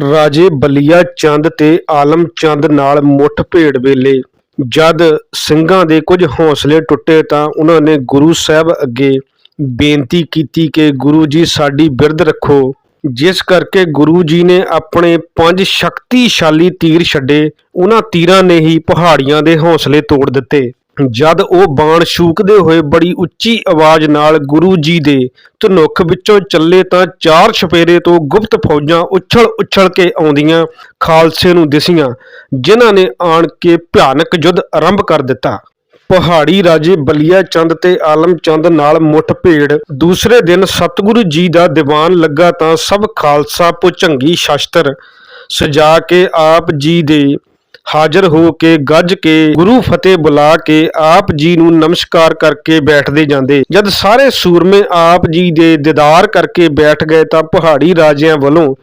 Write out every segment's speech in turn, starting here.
ਰਾਜੇ ਬਲੀਆ ਚੰਦ ਤੇ ਆਲਮ ਚੰਦ ਨਾਲ ਮੁੱਠਭੇੜ ਵੇਲੇ। ਜਦ ਸਿੰਘਾਂ ਦੇ ਕੁਝ ਹੌਸਲੇ ਟੁੱਟੇ ਤਾਂ ਉਹਨਾਂ ਨੇ ਗੁਰੂ ਸਾਹਿਬ ਅੱਗੇ ਬੇਨਤੀ ਕੀਤੀ ਕਿ ਗੁਰੂ ਜੀ ਸਾਡੀ ਬਿਰਧ ਰੱਖੋ। ਜਿਸ ਕਰਕੇ ਗੁਰੂ ਜੀ ਨੇ ਆਪਣੇ ਪੰਜ ਸ਼ਕਤੀਸ਼ਾਲੀ ਤੀਰ ਛੱਡੇ। ਉਹਨਾਂ ਤੀਰਾਂ ਨੇ ਹੀ ਪਹਾੜੀਆਂ ਦੇ ਹੌਸਲੇ ਤੋੜ ਦਿੱਤੇ। ਜਦ ਉਹ ਬਾਣ ਸ਼ੂਕਦੇ ਹੋਏ ਬੜੀ ਉੱਚੀ ਆਵਾਜ਼ ਨਾਲ ਗੁਰੂ ਜੀ ਦੇ ਧਨੁੱਖ ਵਿੱਚੋਂ ਚੱਲੇ ਤਾਂ ਚਾਰ ਛਪੇਰੇ ਤੋਂ ਗੁਪਤ ਫੌਜਾਂ ਉੱਛਲ ਉੱਛਲ ਕੇ ਆਉਂਦੀਆਂ ਖਾਲਸੇ ਨੂੰ ਦਿਸੀਆਂ, ਜਿਨ੍ਹਾਂ ਨੇ ਆਣ ਕੇ ਭਿਆਨਕ ਯੁੱਧ ਆਰੰਭ ਕਰ ਦਿੱਤਾ। ਪਹਾੜੀ ਰਾਜੇ ਬਲੀਆ ਚੰਦ ਤੇ ਆਲਮ ਚੰਦ ਨਾਲ ਮੁੱਠ ਭੇੜ। ਦੂਸਰੇ ਦਿਨ ਸਤਿਗੁਰੂ ਜੀ ਦਾ ਦੀਵਾਨ ਲੱਗਾ ਤਾਂ ਸਭ ਖਾਲਸਾ ਭੁਜੰਗੀ ਸ਼ਸਤਰ ਸਜਾ ਕੇ ਆਪ ਜੀ ਦੇ ਹਾਜ਼ਰ ਹੋ ਕੇ ਗੱਜ ਕੇ ਗੁਰੂ ਫਤਿਹ ਬੁਲਾ ਕੇ ਆਪ ਜੀ ਨੂੰ ਨਮਸਕਾਰ ਕਰਕੇ ਬੈਠਦੇ ਜਾਂਦੇ। ਜਦ ਸਾਰੇ ਸੂਰਮੇ ਆਪ ਜੀ ਦੇ ਦੀਦਾਰ ਕਰਕੇ ਬੈਠ ਗਏ ਤਾਂ ਪਹਾੜੀ ਰਾਜਿਆਂ ਵੱਲੋਂ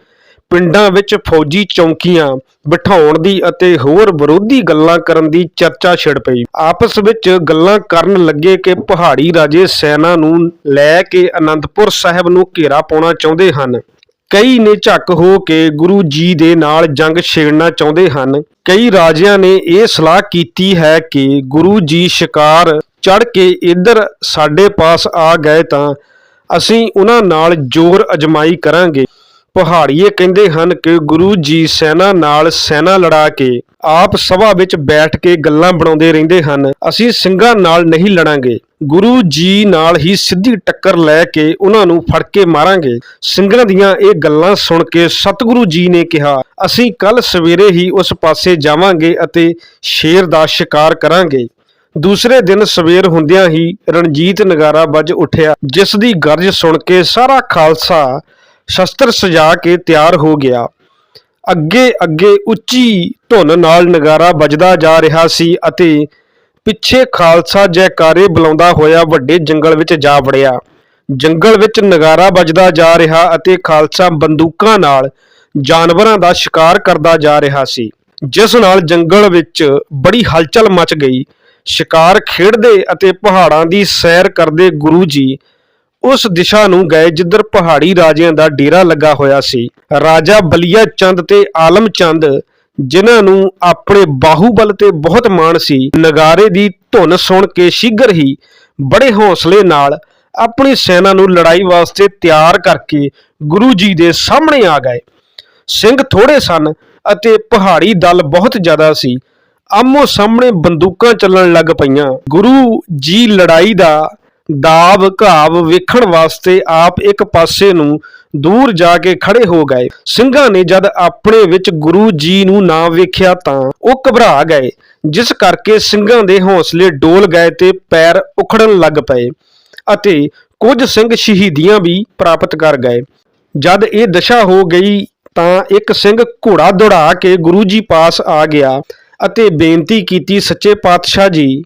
ਪਿੰਡਾਂ ਵਿੱਚ ਫੌਜੀ ਚੌਂਕੀਆਂ ਬਿਠਾਉਣ ਦੀ ਅਤੇ ਹੋਰ ਵਿਰੋਧੀ ਗੱਲਾਂ ਕਰਨ ਦੀ ਚਰਚਾ ਛਿੜ ਪਈ। ਆਪਸ ਵਿੱਚ ਗੱਲਾਂ ਕਰਨ ਲੱਗੇ ਕਿ ਪਹਾੜੀ ਰਾਜੇ ਸੈਨਾ ਨੂੰ ਲੈ ਕੇ ਅਨੰਦਪੁਰ ਸਾਹਿਬ ਨੂੰ ਘੇਰਾ ਪਾਉਣਾ ਚਾਹੁੰਦੇ ਹਨ। ਕਈ ਨੇ ਝੱਕ ਹੋ ਕੇ ਗੁਰੂ ਜੀ ਦੇ ਨਾਲ ਜੰਗ ਛੇੜਨਾ ਚਾਹੁੰਦੇ ਹਨ। ਕਈ ਰਾਜਿਆਂ ਨੇ ਇਹ ਸਲਾਹ ਕੀਤੀ ਹੈ ਕਿ ਗੁਰੂ ਜੀ ਸ਼ਿਕਾਰ ਚੜ ਕੇ ਇੱਧਰ ਸਾਡੇ ਪਾਸ ਆ ਗਏ ਤਾਂ ਅਸੀਂ ਉਹਨਾਂ ਨਾਲ ਜ਼ੋਰ ਅਜਮਾਈ ਕਰਾਂਗੇ। ਪਹਾੜੀਏ ਕਹਿੰਦੇ ਹਨ ਕਿ ਗੁਰੂ ਜੀ ਸੈਨਾ ਨਾਲ ਸੈਨਾ ਲੜਾ ਕੇ ਆਪ ਸਭਾ ਵਿੱਚ ਬੈਠ ਕੇ ਗੱਲਾਂ ਬਣਾਉਂਦੇ ਰਹਿੰਦੇ ਹਨ। ਅਸੀਂ ਸਿੰਘਾਂ ਨਾਲ ਨਹੀਂ ਲੜਾਂਗੇ। ਗੁਰੂ ਜੀ ਨਾਲ ਹੀ ਸਿੱਧੀ ਟੱਕਰ ਲੈ ਕੇ ਉਹਨਾਂ ਨੂੰ ਫੜ ਕੇ ਮਾਰਾਂਗੇ। ਸਿੰਘਾਂ ਦੀਆਂ ਇਹ ਗੱਲਾਂ ਸੁਣ ਕੇ ਸਤਿਗੁਰੂ ਜੀ ਨੇ ਕਿਹਾ, ਅਸੀਂ ਕੱਲ ਸਵੇਰੇ ਹੀ ਉਸ ਪਾਸੇ ਜਾਵਾਂਗੇ ਅਤੇ ਸ਼ੇਰ ਦਾ ਸ਼ਿਕਾਰ ਕਰਾਂਗੇ। ਦੂਸਰੇ ਦਿਨ ਸਵੇਰ ਹੁੰਦਿਆਂ ਹੀ ਰਣਜੀਤ ਨਗਾਰਾ ਵੱਜ ਉੱਠਿਆ, ਜਿਸ ਦੀ ਗਰਜ ਸੁਣ ਕੇ ਸਾਰਾ ਖਾਲਸਾ ਸ਼ਸਤਰ ਸਜਾ ਕੇ ਤਿਆਰ ਹੋ ਗਿਆ। ਅੱਗੇ ਅੱਗੇ ਉੱਚੀ ਧੁਨ ਨਾਲ ਨਗਾਰਾ ਵੱਜਦਾ ਜਾ ਰਿਹਾ ਸੀ ਅਤੇ ਪਿੱਛੇ ਖਾਲਸਾ ਜੈਕਾਰੇ ਬੁਲਾਉਂਦਾ ਹੋਇਆ ਵੱਡੇ ਜੰਗਲ ਵਿੱਚ ਜਾ ਵੜਿਆ। ਜੰਗਲ ਵਿੱਚ ਨਗਾਰਾ ਵੱਜਦਾ ਜਾ ਰਿਹਾ ਅਤੇ ਖਾਲਸਾ ਬੰਦੂਕਾਂ ਨਾਲ ਜਾਨਵਰਾਂ ਦਾ ਸ਼ਿਕਾਰ ਕਰਦਾ ਜਾ ਰਿਹਾ ਸੀ। ਜਿਸ ਨਾਲ ਜੰਗਲ ਵਿੱਚ ਬੜੀ ਹਲਚਲ ਮਚ ਗਈ। ਸ਼ਿਕਾਰ ਖੇਡਦੇ ਅਤੇ ਪਹਾੜਾਂ ਦੀ ਸੈਰ ਕਰਦੇ ਗੁਰੂ ਜੀ ਉਸ ਦਿਸ਼ਾ ਨੂੰ ਗਏ ਜਿੱਧਰ ਪਹਾੜੀ ਰਾਜਿਆਂ ਦਾ ਡੇਰਾ ਲੱਗਾ ਹੋਇਆ ਸੀ। ਰਾਜਾ ਬਲੀਆ ਚੰਦ ਤੇ ਆਲਮ ਚੰਦ ਜਿਨ੍ਹਾਂ ਨੂੰ ਆਪਣੇ ਬਾਹੂਬਲ ਤੇ ਬਹੁਤ ਮਾਣ ਸੀ, ਨਗਾਰੇ ਦੀ ਧੁਨ ਸੁਣ ਕੇ ਸ਼ੀਘਰ ਹੀ ਬੜੇ ਹੌਸਲੇ ਨਾਲ ਆਪਣੀ ਸੈਨਾ ਨੂੰ ਲੜਾਈ ਵਾਸਤੇ ਤਿਆਰ ਕਰਕੇ ਗੁਰੂ ਜੀ ਦੇ ਸਾਹਮਣੇ ਆ ਗਏ। ਸਿੰਘ ਥੋੜੇ ਸਨ ਅਤੇ ਪਹਾੜੀ ਦਲ ਬਹੁਤ ਜ਼ਿਆਦਾ ਸੀ। ਆਮੋ ਸਾਹਮਣੇ ਬੰਦੂਕਾਂ ਚੱਲਣ ਲੱਗ ਪਈਆਂ। ਗੁਰੂ ਜੀ ਲੜਾਈ ਦਾ ਦਾਬ ਘਾਵ ਵੇਖਣ ਵਾਸਤੇ ਆਪ ਇੱਕ ਪਾਸੇ ਨੂੰ ਦੂਰ ਜਾ ਕੇ ਖੜੇ ਹੋ ਗਏ। ਸਿੰਘਾਂ ਨੇ ਜਦ ਆਪਣੇ ਵਿੱਚ ਗੁਰੂ ਜੀ ਨੂੰ ਨਾ ਵੇਖਿਆ ਤਾਂ ਉਹ ਘਬਰਾ ਗਏ। ਜਿਸ ਕਰਕੇ ਸਿੰਘਾਂ ਦੇ ਹੌਸਲੇ ਡੋਲ ਗਏ ਤੇ ਪੈਰ ਉਖੜਨ ਲੱਗ ਪਏ ਅਤੇ ਕੁਝ ਸਿੰਘ ਸ਼ਹੀਦੀਆਂ ਵੀ ਪ੍ਰਾਪਤ ਕਰ ਗਏ। ਜਦ ਇਹ ਦਸ਼ਾ ਹੋ ਗਈ ਤਾਂ ਇੱਕ ਸਿੰਘ ਘੋੜਾ ਦੌੜਾ ਕੇ ਗੁਰੂ ਜੀ ਪਾਸ ਆ ਗਿਆ ਅਤੇ ਬੇਨਤੀ ਕੀਤੀ, ਸੱਚੇ ਪਾਤਸ਼ਾਹ ਜੀ,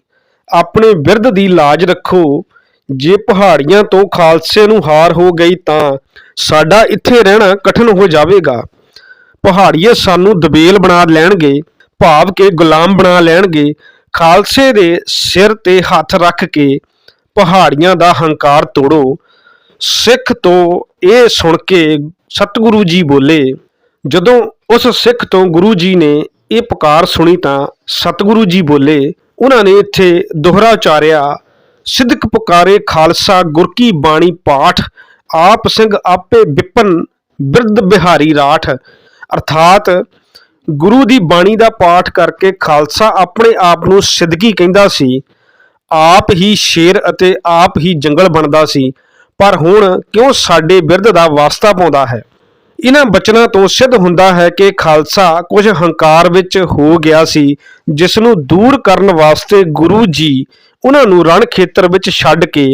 ਆਪਣੇ ਬਿਰਧ ਦੀ ਲਾਜ ਰੱਖੋ। ਜੇ ਪਹਾੜੀਆਂ ਤੋਂ ਖਾਲਸੇ ਨੂੰ ਹਾਰ ਹੋ ਗਈ ਤਾਂ ਸਾਡਾ ਇੱਥੇ ਰਹਿਣਾ ਕਠਿਨ ਹੋ ਜਾਵੇਗਾ। ਪਹਾੜੀਏ ਸਾਨੂੰ ਦਬੇਲ ਬਣਾ ਲੈਣਗੇ, ਭਾਵ ਕੇ ਗੁਲਾਮ ਬਣਾ ਲੈਣਗੇ, ਖਾਲਸੇ ਦੇ ਸਿਰ ਤੇ ਹੱਥ ਰੱਖ ਕੇ ਪਹਾੜੀਆਂ ਦਾ ਹੰਕਾਰ ਤੋੜੋ। ਸਿੱਖ ਤੋਂ ਇਹ ਸੁਣ ਕੇ ਸਤਿਗੁਰੂ ਜੀ ਬੋਲੇ, ਜਦੋਂ ਉਸ ਸਿੱਖ ਤੋਂ ਗੁਰੂ ਜੀ ਨੇ ਇਹ ਪੁਕਾਰ ਸੁਣੀ ਤਾਂ ਸਤਿਗੁਰੂ ਜੀ ਬੋਲੇ, ਉਹਨਾਂ ਨੇ ਇੱਥੇ ਦੁਹਰਾ ਉਚਾਰਿਆ ਸਿੱਧਕ ਪੁਕਾਰੇ ਖਾਲਸਾ ਗੁਰ ਕੀ ਬਾਣੀ ਪਾਠ, ਆਪ ਸਿੰਘ ਆਪੇ ਵਿਪਨ, ਬਿਰਧ ਬਿਹਾਰੀ ਰਾਠ। ਅਰਥਾਤ ਗੁਰੂ ਦੀ ਬਾਣੀ ਦਾ ਪਾਠ ਕਰਕੇ ਖਾਲਸਾ ਆਪਣੇ ਆਪ ਨੂੰ ਸਿੱਧਕੀ ਕਹਿੰਦਾ ਸੀ। ਆਪ ਹੀ ਸ਼ੇਰ ਅਤੇ ਆਪ ਹੀ ਜੰਗਲ ਬਣਦਾ ਸੀ, ਪਰ ਹੁਣ ਕਿਉਂ ਸਾਡੇ ਬਿਰਧ ਦਾ ਵਾਸਤਾ ਪਾਉਂਦਾ ਹੈ? ਇਹਨਾਂ ਬਚਨਾਂ ਤੋਂ ਸਿੱਧ ਹੁੰਦਾ ਹੈ ਕਿ ਖਾਲਸਾ ਕੁਝ ਹੰਕਾਰ ਵਿੱਚ ਹੋ ਗਿਆ ਸੀ ਜਿਸ ਨੂੰ ਦੂਰ ਕਰਨ ਵਾਸਤੇ ਗੁਰੂ ਜੀ ਉਹਨਾਂ ਨੂੰ ਰਣ ਖੇਤਰ ਵਿੱਚ ਛੱਡ ਕੇ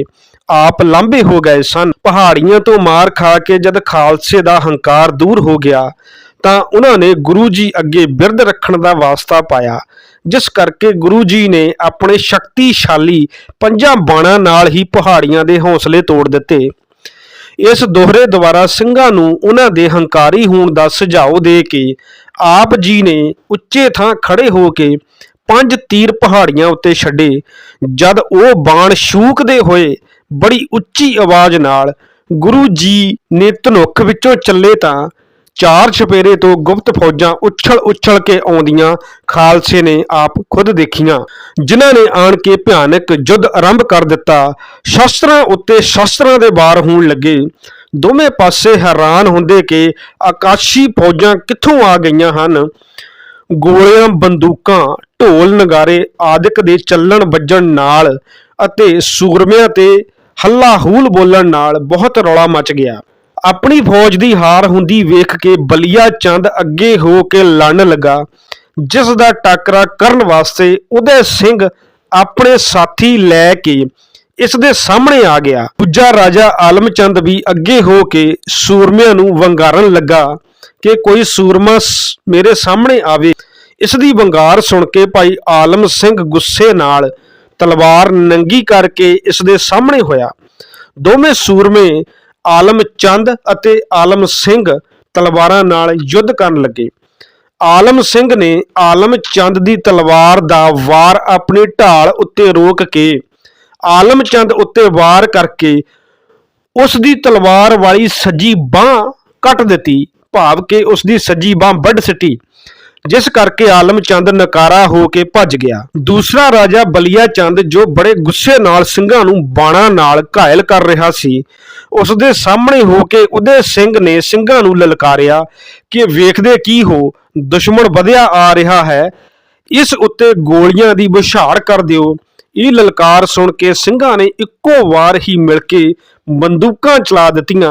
ਆਪ ਲਾਂਭੇ ਹੋ ਗਏ ਸਨ। ਪਹਾੜੀਆਂ ਤੋਂ ਮਾਰ ਖਾ ਕੇ ਜਦ ਖਾਲਸੇ ਦਾ ਹੰਕਾਰ ਦੂਰ ਹੋ ਗਿਆ, ਤਾਂ ਉਹਨਾਂ ਨੇ ਗੁਰੂ ਜੀ ਅੱਗੇ ਬਿਰਧ ਰੱਖਣ ਦਾ ਵਾਸਤਾ ਪਾਇਆ, ਜਿਸ ਕਰਕੇ ਗੁਰੂ ਜੀ ਨੇ ਆਪਣੇ ਸ਼ਕਤੀਸ਼ਾਲੀ ਪੰਜਾਂ ਬਾਣਾਂ ਨਾਲ ਹੀ ਪਹਾੜੀਆਂ ਦੇ ਹੌਸਲੇ ਤੋੜ ਦਿੱਤੇ। ਇਸ ਦੋਹਰੇ ਦੁਆਰਾ ਸਿੰਘਾਂ ਨੂੰ ਉਹਨਾਂ ਦੇ ਹੰਕਾਰੀ ਹੋਣ ਦਾ ਸੁਝਾਅ ਦੇ ਕੇ ਆਪ ਜੀ ਨੇ ਉੱਚੇ ਥਾਂ ਖੜੇ ਹੋ ਕੇ ਪੰਜ ਤੀਰ ਪਹਾੜੀਆਂ ਉੱਤੇ ਛੱਡੇ, ਜਦ ਉਹ ਬਾਣ ਸ਼ੂਕਦੇ ਹੋਏ ਬੜੀ ਉੱਚੀ ਆਵਾਜ਼ ਨਾਲ ਗੁਰੂ ਜੀ ਨੇ ਧਨੁੱਖ ਵਿੱਚੋਂ ਚੱਲੇ ਤਾਂ ਚਾਰ ਛਪੇਰੇ ਤੋਂ ਗੁਪਤ ਫੌਜਾਂ ਉੱਛਲ ਉੱਛਲ ਕੇ ਆਉਂਦੀਆਂ ਖਾਲਸੇ ਨੇ ਆਪ ਖੁਦ ਦੇਖੀਆਂ, ਜਿਨ੍ਹਾਂ ਨੇ ਆਣ ਕੇ ਭਿਆਨਕ ਯੁੱਧ ਆਰੰਭ ਕਰ ਦਿੱਤਾ। ਸ਼ਸਤਰਾਂ ਉੱਤੇ ਸ਼ਸਤਰਾਂ ਦੇ ਵਾਰ ਹੋਣ ਲੱਗੇ। ਦੋਵੇਂ ਪਾਸੇ ਹੈਰਾਨ ਹੁੰਦੇ ਕਿ ਆਕਾਸ਼ੀ ਫੌਜਾਂ ਕਿੱਥੋਂ ਆ ਗਈਆਂ ਹਨ? ਗੋਲੀਆਂ, ਬੰਦੂਕਾਂ, ਢੋਲ ਨਗਾਰੇ ਆਦਿਕ ਦੇ ਚੱਲਣ ਵੱਜਣ ਨਾਲ ਅਤੇ ਸੂਰਮਿਆਂ ਤੇ ਹੱਲਾ ਹੂਲ ਬੋਲਣ ਨਾਲ ਬਹੁਤ ਰੌਲਾ ਮਚ ਗਿਆ। ਆਪਣੀ ਫੌਜ ਦੀ ਹਾਰ ਹੁੰਦੀ ਵੇਖ ਕੇ ਬਲੀਆ ਚੰਦ ਅੱਗੇ ਹੋ ਕੇ ਲੜਨ ਲੱਗਾ, ਜਿਸ ਦਾ ਟਾਕਰਾ ਕਰਨ ਵਾਸਤੇ ਉਹਦੇ ਸਿੰਘ ਆਪਣੇ ਸਾਥੀ ਲੈ ਕੇ ਇਸ ਦੇ ਸਾਹਮਣੇ ਆ ਗਿਆ। ਦੂਜਾ ਰਾਜਾ ਆਲਮ ਚੰਦ ਵੀ ਅੱਗੇ ਹੋ ਕੇ ਸੂਰਮਿਆਂ ਨੂੰ ਵੰਗਾਰਨ ਲੱਗਾ। ਕਿ ਕੋਈ ਸੂਰਮਾ ਮੇਰੇ ਸਾਹਮਣੇ ਆਵੇ। ਇਸ ਦੀ ਵੰਗਾਰ ਸੁਣ ਕੇ ਭਾਈ ਆਲਮ ਸਿੰਘ ਗੁੱਸੇ ਨਾਲ ਤਲਵਾਰ ਨੰਗੀ ਕਰਕੇ ਇਸ ਦੇ ਸਾਹਮਣੇ ਹੋਇਆ। ਦੋਵੇਂ ਸੂਰਮੇ ਆਲਮ ਚੰਦ ਅਤੇ ਆਲਮ ਸਿੰਘ ਤਲਵਾਰਾਂ ਨਾਲ ਯੁੱਧ ਕਰਨ ਲੱਗੇ। ਆਲਮ ਸਿੰਘ ਨੇ ਆਲਮ ਚੰਦ ਦੀ ਤਲਵਾਰ ਦਾ ਵਾਰ ਆਪਣੀ ਢਾਲ ਉੱਤੇ ਰੋਕ ਕੇ ਆਲਮ ਚੰਦ ਉੱਤੇ ਵਾਰ ਕਰਕੇ ਉਸ ਦੀ ਤਲਵਾਰ ਵਾਲੀ ਸੱਜੀ ਬਾਹ ਕੱਟ ਦਿੱਤੀ। ਭਾਵ ਕਿ ਉਸ ਦੀ ਸੱਜੀ ਬਾਹ ਵੱਢ ਸਿੱਟੀ, ਜਿਸ ਕਰਕੇ ਆਲਮ ਚੰਦ ਨਕਾਰਾ ਹੋ ਕੇ ਭੱਜ ਗਿਆ। ਦੂਸਰਾ ਰਾਜਾ ਬਲੀਆ ਚੰਦ ਜੋ ਬੜੇ ਗੁੱਸੇ ਨਾਲ ਸਿੰਘਾਂ ਨੂੰ ਬਾਣਾ ਨਾਲ ਘਾਇਲ ਕਰ ਰਿਹਾ ਸੀ ਉਸ ਦੇ ਸਾਹਮਣੇ ਹੋ ਕੇ ਉਦੇ ਸਿੰਘ ਨੇ ਸਿੰਘਾਂ ਨੂੰ ਲਲਕਾਰਿਆ ਕਿ ਵੇਖਦੇ ਕੀ ਹੋ, ਦੁਸ਼ਮਣ ਵਧਿਆ ਆ ਰਿਹਾ ਹੈ। ਇਸ ਉੱਤੇ ਗੋਲੀਆਂ ਦੀ ਬੁਛਾੜ ਕਰ ਦਿਓ। ਇਹ ਲਲਕਾਰ ਸੁਣ ਕੇ ਸਿੰਘਾਂ ਨੇ ਇੱਕੋ ਵਾਰ ਹੀ ਮਿਲ ਕੇ ਬੰਦੂਕਾਂ ਚਲਾ ਦਿੱਤੀਆਂ।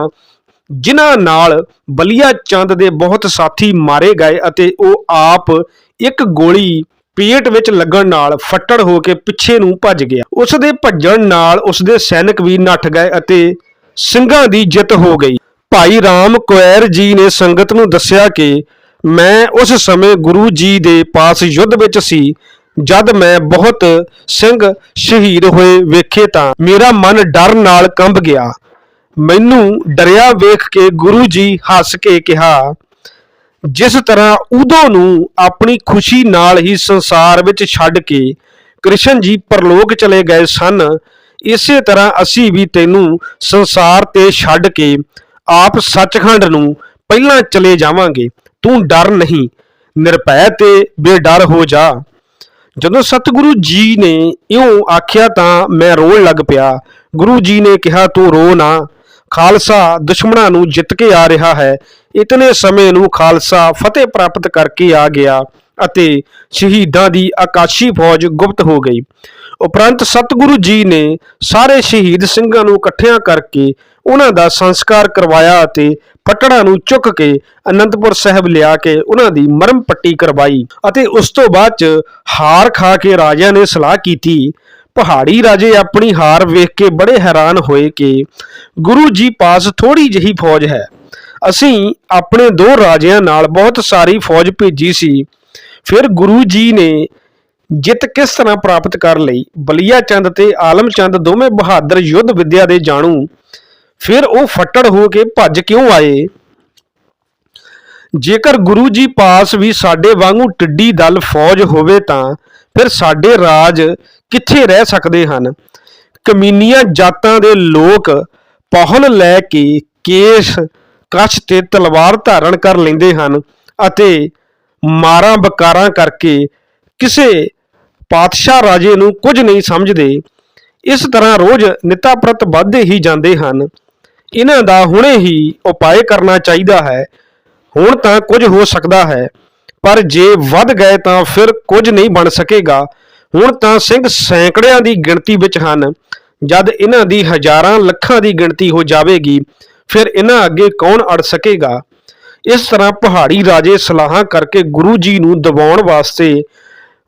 ਜਿਨ੍ਹਾਂ ਨਾਲ ਬਲੀਆ ਚੰਦ ਦੇ ਬਹੁਤ ਸਾਥੀ ਮਾਰੇ ਗਏ ਅਤੇ ਉਹ ਆਪ ਇੱਕ ਗੋਲੀ ਪੇਟ ਵਿੱਚ ਲੱਗਣ ਨਾਲ ਫੱਟੜ ਹੋ ਕੇ ਪਿੱਛੇ ਨੂੰ ਭੱਜ ਗਿਆ। ਉਸ ਦੇ ਭੱਜਣ ਨਾਲ ਉਸ ਦੇ ਸੈਨਿਕ ਵੀ ਨੱਠ ਗਏ ਅਤੇ ਸਿੰਘਾਂ ਦੀ ਜਿੱਤ ਹੋ ਗਈ। ਭਾਈ ਰਾਮ ਕੁਐਰ ਜੀ ਨੇ ਸੰਗਤ ਨੂੰ ਦੱਸਿਆ ਕਿ ਮੈਂ ਉਸ ਸਮੇਂ ਗੁਰੂ ਜੀ ਦੇ ਪਾਸ ਯੁੱਧ ਵਿੱਚ ਸੀ, ਜਦ ਮੈਂ ਬਹੁਤ ਸਿੰਘ ਸ਼ਹੀਦ ਹੋਏ ਵੇਖੇ ਤਾਂ ਮੇਰਾ ਮਨ ਡਰ ਨਾਲ ਕੰਬ ਗਿਆ। ਮੈਨੂੰ ਡਰਿਆ ਵੇਖ ਕੇ ਗੁਰੂ ਜੀ ਹੱਸ ਕੇ ਕਿਹਾ, ਜਿਸ ਤਰ੍ਹਾਂ ਉਦੋਂ ਨੂੰ ਆਪਣੀ ਖੁਸ਼ੀ ਨਾਲ ਹੀ ਸੰਸਾਰ ਵਿੱਚ ਛੱਡ ਕੇ ਕ੍ਰਿਸ਼ਨ ਜੀ ਪਰਲੋਕ ਚਲੇ ਗਏ ਸਨ, ਇਸੇ ਤਰ੍ਹਾਂ ਅਸੀਂ ਵੀ ਤੈਨੂੰ ਸੰਸਾਰ ਤੇ ਛੱਡ ਕੇ ਆਪ ਸੱਚਖੰਡ ਨੂੰ ਪਹਿਲਾਂ ਚਲੇ ਜਾਵਾਂਗੇ। ਤੂੰ ਡਰ ਨਹੀਂ, ਨਿਰਭੈ ਤੇ ਬੇਡਰ ਹੋ ਜਾ। ਜਦੋਂ ਸਤਿਗੁਰੂ ਜੀ ਨੇ ਇਉਂ ਆਖਿਆ ਤਾਂ ਮੈਂ ਰੋਣ ਲੱਗ ਪਿਆ। ਗੁਰੂ ਜੀ ਨੇ ਕਿਹਾ, ਤੂੰ ਰੋ ਨਾ। ਖਾਲਸਾ ਦੁਸ਼ਮਣਾਂ ਨੂੰ ਜਿੱਤ ਕੇ ਆ ਰਿਹਾ ਹੈ। ਇਤਨੇ ਸਮੇਂ ਨੂੰ ਖਾਲਸਾ ਫਤਿਹ ਪ੍ਰਾਪਤ ਕਰਕੇ ਆ ਗਿਆ ਅਤੇ ਸ਼ਹੀਦਾਂ ਦੀ ਆਕਾਸ਼ੀ ਫੌਜ ਗੁਪਤ ਹੋ ਗਈ। ਉਪਰੰਤ ਸਤਿਗੁਰੂ ਜੀ ਨੇ ਸਾਰੇ ਸ਼ਹੀਦ ਸਿੰਘਾਂ ਨੂੰ ਇਕੱਠਿਆਂ ਕਰਕੇ ਉਹਨਾਂ ਦਾ ਸੰਸਕਾਰ ਕਰਵਾਇਆ ਅਤੇ ਫਟੜਾਂ ਨੂੰ ਚੁੱਕ ਕੇ ਅਨੰਦਪੁਰ ਸਾਹਿਬ ਲਿਆ ਕੇ ਉਹਨਾਂ ਦੀ ਮਰਮ ਪੱਟੀ ਕਰਵਾਈ ਅਤੇ ਉਸ ਤੋਂ ਬਾਅਦ ਚ ਹਾਰ ਖਾ ਕੇ ਰਾਜਿਆਂ ਨੇ ਸਲਾਹ ਕੀਤੀ ਪਹਾੜੀ ਰਾਜੇ ਆਪਣੀ ਹਾਰ ਵੇਖ ਕੇ ਬੜੇ ਹੈਰਾਨ ਹੋਏ ਕਿ ਗੁਰੂ ਜੀ ਪਾਸ ਥੋੜੀ ਜਿਹੀ ਫੌਜ ਹੈ। ਅਸੀਂ ਆਪਣੇ ਦੋ ਰਾਜਿਆਂ ਨਾਲ ਬਹੁਤ ਸਾਰੀ ਫੌਜ ਭੇਜੀ ਸੀ। ਫਿਰ ਗੁਰੂ ਜੀ ਨੇ ਜਿੱਤ ਕਿਸ ਤਰ੍ਹਾਂ ਪ੍ਰਾਪਤ ਕਰ ਲਈ? ਬਲੀਆ ਚੰਦ ਤੇ ਆਲਮ ਚੰਦ ਦੋਵੇਂ ਬਹਾਦਰ ਯੁੱਧ ਵਿਦਿਆ ਦੇ ਜਾਣੂ। ਫਿਰ ਉਹ ਫੱਟੜ ਹੋ ਕੇ ਭੱਜ ਕਿਉਂ ਆਏ? ਜੇਕਰ ਗੁਰੂ ਜੀ ਪਾਸ ਵੀ ਸਾਡੇ ਵਾਂਗੂ ਟਿੱਡੀ ਦਲ ਫੌਜ ਹੋਵੇ ਤਾਂ ਫਿਰ ਸਾਡੇ ਰਾਜ ਕਿੱਥੇ ਰਹਿ ਸਕਦੇ ਹਨ? ਕਮੀਨੀਆਂ ਜਾਤਾਂ ਦੇ ਲੋਕ ਪਹੁਲ ਲੈ ਕੇ ਕੇਸ ਕਛ ਤੇ ਤਲਵਾਰ ਧਾਰਨ ਕਰ ਲੈਂਦੇ ਹਨ ਅਤੇ ਮਾਰਾਂ ਬਕਾਰਾਂ ਕਰਕੇ ਕਿਸੇ ਪਾਤਸ਼ਾਹ ਰਾਜੇ ਨੂੰ ਕੁਝ ਨਹੀਂ ਸਮਝਦੇ। ਇਸ ਤਰ੍ਹਾਂ ਰੋਜ਼ ਨਿਤਾ ਪ੍ਰਤ ਵੱਧਦੇ ਹੀ ਜਾਂਦੇ ਹਨ। ਇਹਨਾਂ ਦਾ ਹੁਣੇ ਹੀ ਉਪਾਅ ਕਰਨਾ ਚਾਹੀਦਾ ਹੈ। ਹੁਣ ਤਾਂ ਕੁਝ ਹੋ ਸਕਦਾ ਹੈ, ਪਰ ਜੇ ਵੱਧ ਗਏ ਤਾਂ ਫਿਰ ਕੁਝ ਨਹੀਂ ਬਣ ਸਕੇਗਾ। ਹੁਣ ਤਾਂ ਸਿੰਘ ਸੈਂਕੜਿਆਂ ਦੀ ਗਿਣਤੀ ਵਿੱਚ ਹਨ। ਜਦ ਇਹਨਾਂ ਦੀ ਹਜ਼ਾਰਾਂ ਲੱਖਾਂ ਦੀ ਗਿਣਤੀ ਹੋ ਜਾਵੇਗੀ, ਫਿਰ ਇਹਨਾਂ ਅੱਗੇ ਕੌਣ ਅੜ ਸਕੇਗਾ? ਇਸ ਤਰ੍ਹਾਂ ਪਹਾੜੀ ਰਾਜੇ ਸਲਾਹਾਂ ਕਰਕੇ ਗੁਰੂ ਜੀ ਨੂੰ ਦਬਾਉਣ ਵਾਸਤੇ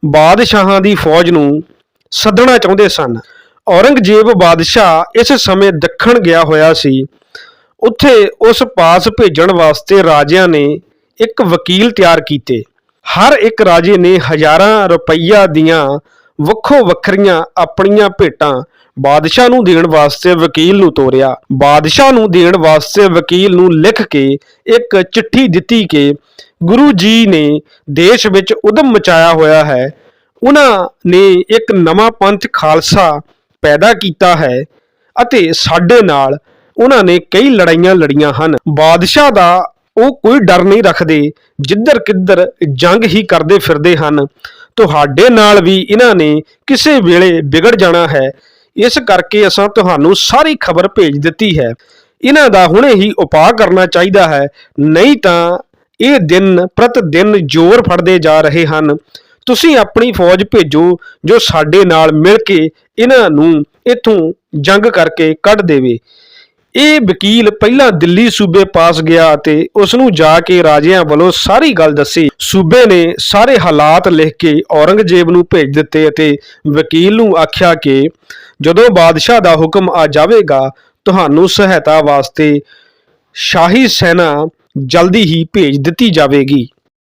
ਬਾਦਸ਼ਾਹਾਂ ਦੀ ਫੌਜ ਨੂੰ ਸੱਦਣਾ ਚਾਹੁੰਦੇ ਸਨ। ਔਰੰਗਜ਼ੇਬ ਬਾਦਸ਼ਾਹ ਇਸ ਸਮੇਂ ਦੱਖਣ ਗਿਆ ਹੋਇਆ ਸੀ। ਉੱਥੇ ਉਸ ਪਾਸ ਭੇਜਣ ਵਾਸਤੇ ਰਾਜਿਆਂ ਨੇ ਇੱਕ ਵਕੀਲ ਤਿਆਰ ਕੀਤੇ। ਹਰ ਇੱਕ ਰਾਜੇ ਨੇ ਹਜ਼ਾਰਾਂ ਰੁਪਈਆ ਦੀਆਂ ਵੱਖੋ ਵੱਖਰੀਆਂ ਆਪਣੀਆਂ ਭੇਟਾਂ ਬਾਦਸ਼ਾਹ ਨੂੰ ਦੇਣ ਵਾਸਤੇ ਵਕੀਲ ਨੂੰ ਤੋਰਿਆ। ਬਾਦਸ਼ਾਹ ਨੂੰ ਦੇਣ ਵਾਸਤੇ ਵਕੀਲ ਨੂੰ ਲਿਖ ਕੇ ਇੱਕ ਚਿੱਠੀ ਦਿੱਤੀ ਕਿ ਗੁਰੂ ਜੀ ਨੇ ਦੇਸ਼ ਵਿੱਚ ਉਦਮ ਮਚਾਇਆ ਹੋਇਆ ਹੈ। ਉਹਨਾਂ ਨੇ ਇੱਕ ਨਵਾਂ ਪੰਥ ਖਾਲਸਾ ਪੈਦਾ ਕੀਤਾ ਹੈ ਅਤੇ ਸਾਡੇ ਨਾਲ ਉਹਨਾਂ ਨੇ ਕਈ ਲੜਾਈਆਂ ਲੜੀਆਂ ਹਨ। ਬਾਦਸ਼ਾਹ ਦਾ ਉਹ ਕੋਈ ਡਰ ਨਹੀਂ ਰੱਖਦੇ। ਜਿੱਧਰ ਕਿੱਧਰ ਜੰਗ ਹੀ ਕਰਦੇ ਫਿਰਦੇ ਹਨ, ਤੁਹਾਡੇ ਨਾਲ ਵੀ ਇਹਨਾਂ ਨੇ ਕਿਸੇ ਵੇਲੇ ਵਿਗੜ ਜਾਣਾ ਹੈ। ਇਸ ਕਰਕੇ ਅਸਾਂ ਤੁਹਾਨੂੰ ਸਾਰੀ ਖਬਰ ਭੇਜ ਦਿੱਤੀ ਹੈ। ਇਹਨਾਂ ਦਾ ਹੁਣੇ ਹੀ ਉਪਾਅ ਕਰਨਾ ਚਾਹੀਦਾ ਹੈ। ਨਹੀਂ ਤਾਂ ਇਹ ਦਿਨ ਪ੍ਰਤ ਦਿਨ ਜ਼ੋਰ ਫੜਦੇ ਜਾ ਰਹੇ ਹਨ। ਤੁਸੀਂ ਆਪਣੀ ਫੌਜ ਭੇਜੋ, ਜੋ ਸਾਡੇ ਨਾਲ ਮਿਲ ਕੇ ਇਹਨਾਂ ਨੂੰ ਇੱਥੋਂ ਜੰਗ ਕਰਕੇ ਕੱਢ ਦੇਵੇ। ਇਹ ਵਕੀਲ ਪਹਿਲਾਂ ਦਿੱਲੀ ਸੂਬੇ ਪਾਸ ਗਿਆ ਅਤੇ ਉਸ ਨੂੰ ਜਾ ਕੇ ਰਾਜਿਆਂ ਵੱਲੋਂ ਸਾਰੀ ਗੱਲ ਦੱਸੀ। ਸੂਬੇ ਨੇ ਸਾਰੇ ਹਾਲਾਤ ਲਿਖ ਕੇ ਔਰੰਗਜ਼ੇਬ ਨੂੰ ਭੇਜ ਦਿੱਤੇ ਅਤੇ ਵਕੀਲ ਨੂੰ ਆਖਿਆ ਕਿ ਜਦੋਂ ਬਾਦਸ਼ਾਹ ਦਾ ਹੁਕਮ ਆ ਜਾਵੇਗਾ, ਤੁਹਾਨੂੰ ਸਹਾਇਤਾ ਵਾਸਤੇ ਸ਼ਾਹੀ ਸੈਨਾ ਜਲਦੀ ਹੀ ਭੇਜ ਦਿੱਤੀ ਜਾਵੇਗੀ।